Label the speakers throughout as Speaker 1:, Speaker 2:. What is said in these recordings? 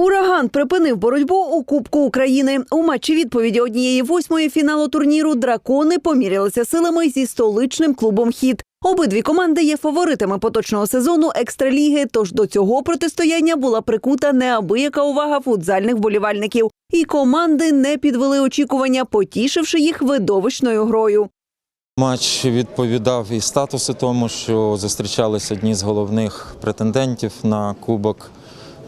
Speaker 1: Ураган припинив боротьбу у Кубку України. У матчі відповіді однієї восьмої фіналу турніру дракони помірялися силами зі столичним клубом Хіт. Обидві команди є фаворитами поточного сезону екстраліги. Тож до цього протистояння була прикута неабияка увага футзальних болівальників. І команди не підвели очікування, потішивши їх видовищною грою.
Speaker 2: Матч відповідав і статусу тому, що зустрічались одні з головних претендентів на кубок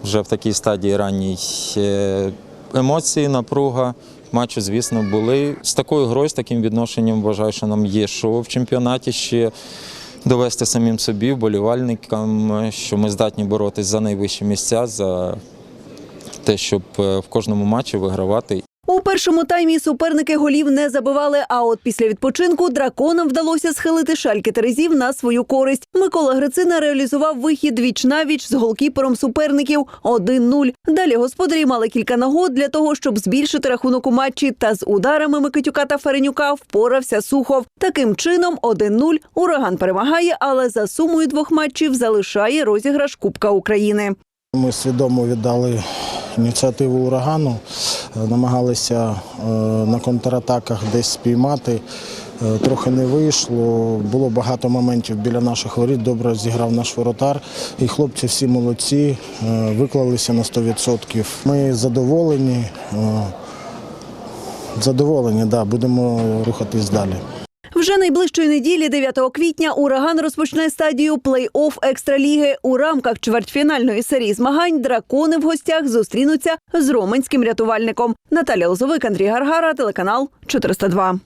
Speaker 2: вже в такій стадії ранній. Е, Емоції, напруга матчу, звісно, були. З такою грою, з таким відношенням вважаю, що нам є що в чемпіонаті ще довести самим собі, вболівальникам, що ми здатні боротися за найвищі місця, за те, щоб е, в кожному матчі вигравати
Speaker 1: першому таймі суперники голів не забивали. А от після відпочинку драконам вдалося схилити шальки терезів на свою користь. Микола Грицина реалізував вихід віч навіч з голкіпером суперників 1-0. Далі господарі мали кілька нагод для того, щоб збільшити рахунок у матчі. Та з ударами Микитюка та Ференюка впорався Сухов. Таким чином 1-0 ураган перемагає, але за сумою двох матчів залишає розіграш Кубка України.
Speaker 3: Ми свідомо віддали ініціативу урагану, намагалися е, на контратаках десь спіймати. Е, Трохи не вийшло. Було багато моментів біля наших воріт. Добре зіграв наш воротар. І хлопці всі молодці, е, виклалися на 100%. Ми задоволені. Задоволені, да, будемо рухатись далі.
Speaker 1: Вже найближчої неділі, 9 квітня, ураган розпочне стадію плей-офф екстраліги. У рамках чвертьфінальної серії змагань дракони в гостях зустрінуться з роменським рятувальником. Наталя Лозовик, Андрій Гаргара, телеканал 402.